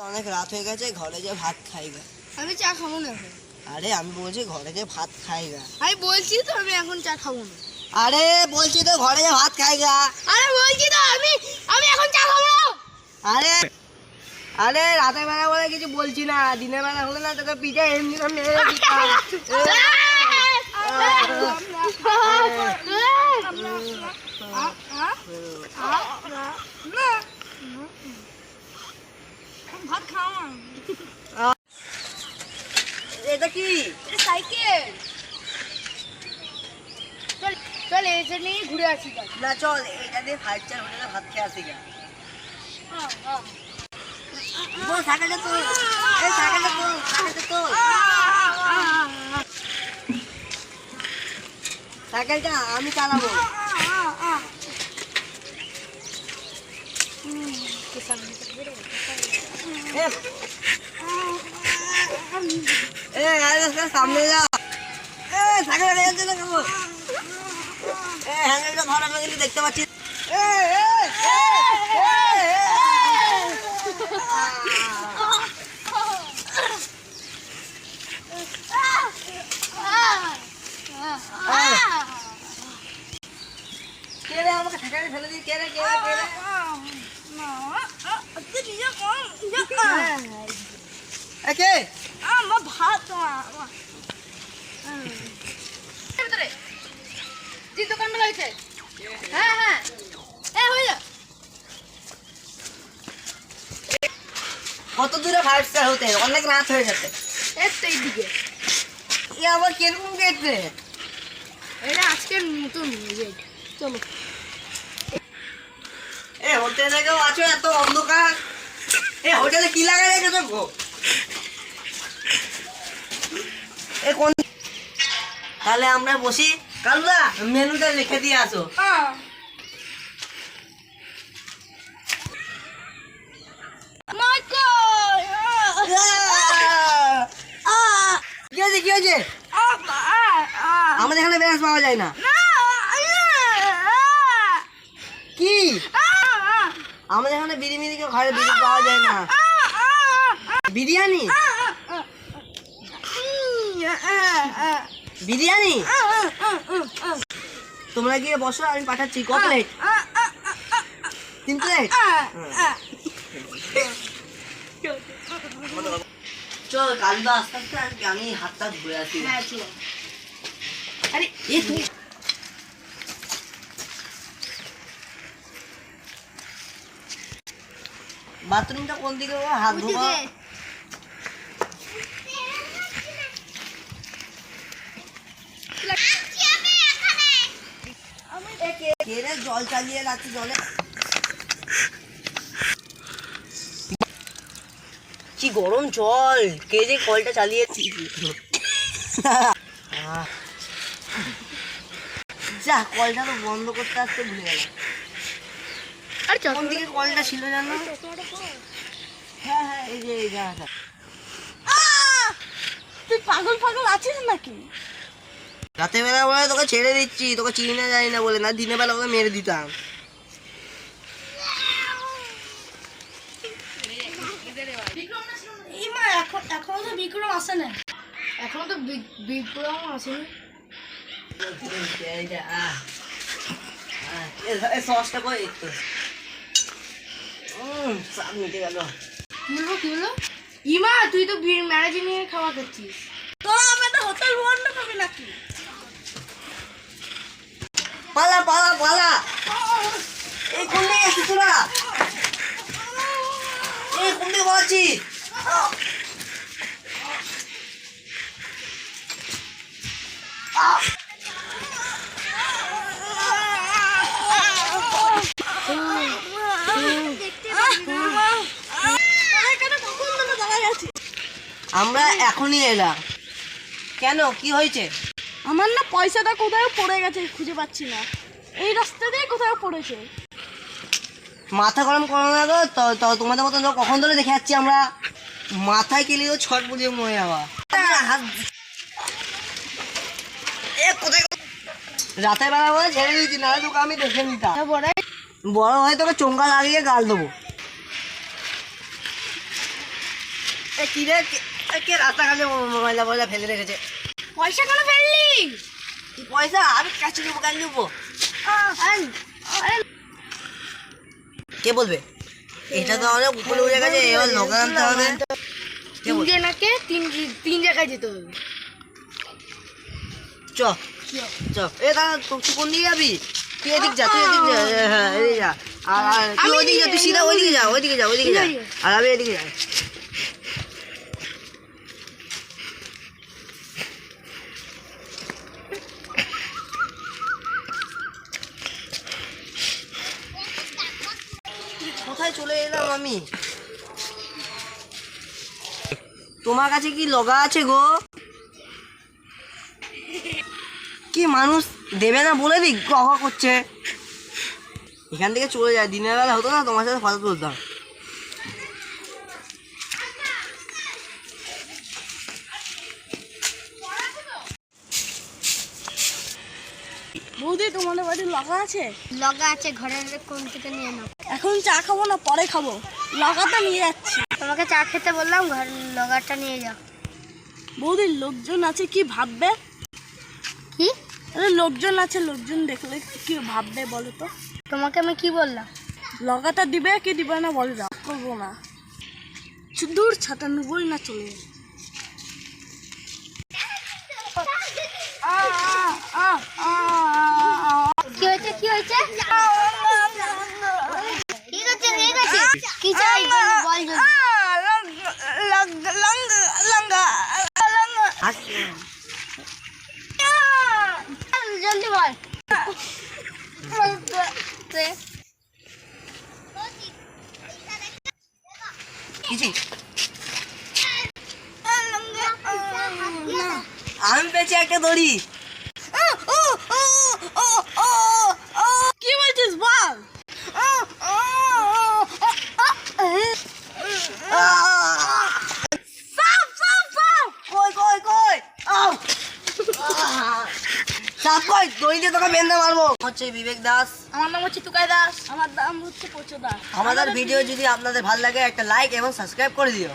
অনেক রাত হয়ে গেছে ঘরে যে ভাত খাই গা আমি চা খাব না এখন আরে আমি বলছি ঘরে যে ভাত খাই গা আমি বলছি তো আমি এখন চা খাব না আরে বলছি তো ঘরে যে ভাত খাই গা আরে বলছি তো আমি আমি এখন চা খাব না আরে আরে রাতের বেলা বলে কিছু বলছি না দিনের বেলা হলে না তোকে পিঠে এমনি মেরে দিতাম। ভাত খাওয়া এটা কি সাইকেল চল চল এসে নিয়ে ঘুরে আসি চল না চল এটা দিয়ে ফাইভ চার হোটেলে ভাত খেয়ে আসি গা বল সাইকেলটা তোল এই সাইকেলটা তোল সাইকেলটা তোল সাইকেলটা আমি চালাবো এ, এ, আরে রাস্তা সামনে যা হ্যান্ডেলটা ধর আমি দেখতে পাচ্ছি কে রে? আমাকে ঠেকাতে ফেলে দিয়ে কে রে কে রে কে রে? এ, কে ভাত ভিতরে জি দোকান মেলা হয়েছে হ্যাঁ যা কত দূরে ফাইভ হতে? অনেক রাত হয়ে যাচ্ছে এই তো এইদিকে এ আবার কীরকম গেট রে? এটা আজকের নতুন গেট চলো এ হোটেলে কেউ আছো এত অন্ধকার। এ হোটেলে কি লাগাই এ কোন তাহলে আমরা বসি। কালুদা মেনুটা লিখে দিয়ে আসো। কি হয়েছে কি হয়েছে? আমাদের এখানে ব্যালেন্স পাওয়া যায় না। কি? আমাদের এখানে বিড়ি মিড়ি কেউ ঘরে বিড়ি পাওয়া যায় না। বিরিয়ানি? বিরিয়ানি? তোমরা গিয়ে বসো আমি পাঠাচ্ছি। ক প্লেট তিন প্লেট চল কালুদা আস্তে আস্তে আমি হাতটা ধুয়ে আসি। হ্যাঁ আরে এ তুই বাথরুমটা কোন দিকে হাত ধোয়া। জল চালিয়ে রাখছি জলে। কি গরম জল। কে যে কলটা চালিয়েছি। যা কলটা তো বন্ধ করতে আসতে ভুলে গেলাম। আর কোন দিকে কলটা ছিল জানো? হ্যাঁ হ্যাঁ এই যে এই জায়গাটা। তুই পাগল পাগল আছিস নাকি? রাতের বেলা বলে তোকে ছেড়ে দিচ্ছি তোকে চিনি না জানি না বলে। না দিনের বেলা ওকে মেরে দিতাম। এখন তো বিক্রম আসে না এখনও তো বিক্রম আসেনি। সসটা একটু মিটে গেল। কি বলব কি বলব ইমা তুই তো ম্যারেজে নিয়ে খাওয়া করছিস তো আমি তো হোটেল বন্ধ করবি নাকি? পালা পালা পালা। এই কোন দিকে তোরা? এই কোন দিকে পালাচ্ছিস আমরা এখনই এলাম। কেন? কি হয়েছে? আমার না পয়সাটা কোথায় পড়ে গেছে খুঁজে পাচ্ছি না। এই রাস্তা দিয়ে কোথাও পড়েছে। মাথা গরম করো না গো তো তোমাদের মতন কখন ধরে দেখে যাচ্ছি আমরা? মাথায় কেলিও ছট বুঝিয়ে মরে যাওয়া। হাত এ কোথায় রাতের বেলা বলে ছেড়ে দিয়েছি না তোকে আমি দেখে নিতাম। বড় বড় হয়ে তোকে চোঙ্গা লাগিয়ে গাল দেবো। এ কি রাস্তাঘাটে ময়লা ময়লা ফেলে রেখেছে। পয়সা কেন ফেললি? পয়সা? আমি কাছে নেব কেন নেব। কে বলবে? এটা তো অনেক উপরে উঠে গেছে এবার লোকে আনতে হবে। কে বলবে? তিন তিন জায়গায় যেতে হবে। চ। চ। এ দাদা তুই তুই কোন দিকে যাবি? তুই এদিক যা তুই এদিক যা হ্যাঁ এদিকে যা। আর তুই ওইদিকে যা তুই সিধা ওইদিকে যা ওইদিকে যা ওইদিকে যা। আর আমি এদিকে যাই। কোথায় চলে এলাম আমি? তোমার কাছে কি লগা আছে গো? কি মানুষ দেবে না বলে দিক কখা করছে? এখান থেকে চলে যায়, দিনের বেলা হতো না তোমার সাথে ফটো তুলতাম বৌদি তোমাদের বাড়ি লগা আছে? লগা আছে ঘরের কোন থেকে নিয়ে নাও। এখন চা খাব না পরে খাব। লগাটা নিয়ে যাচ্ছি। তোমাকে চা খেতে বললাম ঘর লগাটা নিয়ে যাও। বৌদির লোকজন আছে কি ভাববে? কি? আরে লোকজন আছে লোকজন দেখলে কি ভাববে বলো তো? তোমাকে আমি কি বললাম? লগাটা দিবে কি দিবে না বলে দাও করব না। দূর ছাতা নেবই না চলে যাবে। কি হয়েছে কি হয়েছে ঠিক আছে ঠিক আছে কি চাই বল জলদি। আসছে জলদি বল আমি পেয়েছি একটা দড়ি কি বলছিস বল কই কই কই আউ সাপ কই? দই দিয়ে তোকে বেঁধে মারবো। হচ্ছে বিবেক দাস। আমার নাম হচ্ছে তুকাই দাস। আমার নাম হচ্ছে পচো দাস। আমাদের ভিডিও যদি আপনাদের ভালো লাগে একটা লাইক এবং সাবস্ক্রাইব করে দিও।